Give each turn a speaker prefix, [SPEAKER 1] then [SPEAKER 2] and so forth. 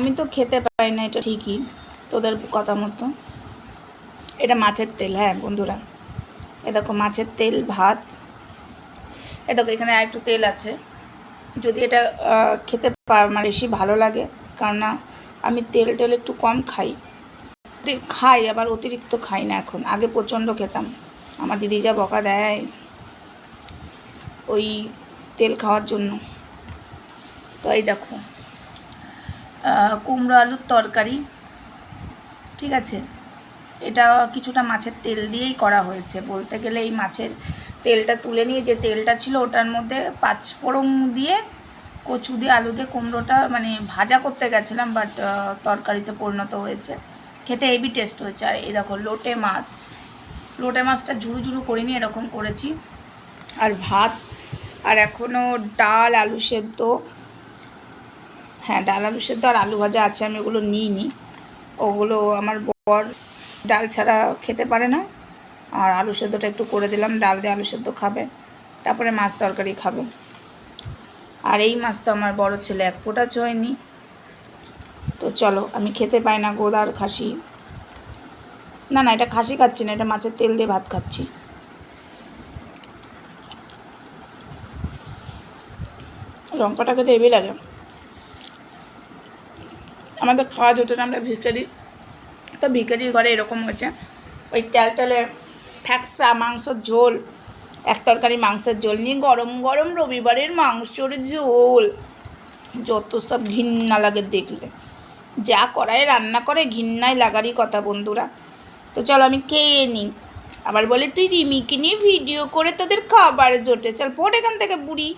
[SPEAKER 1] আমি তো খেতে পারি না, এটা ঠিকই, তোদের কথা মতো। এটা মাছের তেল হ্যাঁ বন্ধুরা। এ দেখো মাছের তেল, ভাত। এ দেখো এখানে আর একটু তেল আছে। যদি এটা খেতে পার মানে বেশি ভালো লাগে, কেননা আমি তেল টেল একটু কম খাই। খাই, আবার অতিরিক্ত খাই না এখন। আগে প্রচণ্ড খেতাম। আমার দিদি যা বকা দেয় ওই তেল খাওয়ার জন্য। তো এই দেখো। কুমড়ো আলুর তরকারি। ঠিক আছে? এটা কিছুটা মাছের তেল দিয়েই করা হয়েছে। বলতে গেলে এই মাছের তেলটা তুলে নিয়ে যে তেলটা ছিল ওটার মধ্যে পাঁচ ফোড়ন দিয়ে কচু দিয়ে আলু দিয়ে কুমড়োটা মানে ভাজা করতে গেছিলাম বাট তরকারিতে পরিণত হয়েছে। খেতে হেভি টেস্ট হয়েছে। আর এই দেখো, লোটে মাছ। লোটে মাছটা ঝুরু ঝুরু করিনি, এরকম করেছি। আর ভাত, আর এখনও ডাল, আলু সেদ্ধ হ্যাঁ ডাল আলু সেদ্ধ আর আলু ভাজা আছে, আমি ওগুলো নিইনি। ওগুলো আমার বর ডাল ছাড়া খেতে পারে না। আর আলু সেদ্ধটা একটু করে দিলাম, ডাল দিয়ে আলু সেদ্ধ খাবে, তারপরে মাছ তরকারি খাবে। আর এই মাছ তো আমার বড় ছেলে, এক ফোঁটা চয়নি। তো চলো, আমি খেতে পাই না গোদার খাসি। না না, এটা খাসি খাচ্ছি না, এটা মাছের তেল দিয়ে ভাত খাচ্ছি। লঙ্কাটা খেতে হেবি লাগে। আমাদের খাওয়া যেত না আমরা ভিখারি, তো ভিখারির ঘরে এরকম হয়েছে ওই তেলে ফ্যাকসা, মাংসর ঝোল, এক তরকারি মাংসের ঝোল নিয়ে গরম গরম রবিবারের মাংসর ঝোল। যত সব ঘৃণা লাগে দেখলে। যা করায় রান্না করে ঘৃণায় লাগারই কথা বন্ধুরা। তো চলো আমি খেয়ে নিই। আবার বলে, তুই রিমিকে নিয়ে ভিডিও করে তোদের খাবার জোটে। চল পড় এখান থেকে বুড়ি।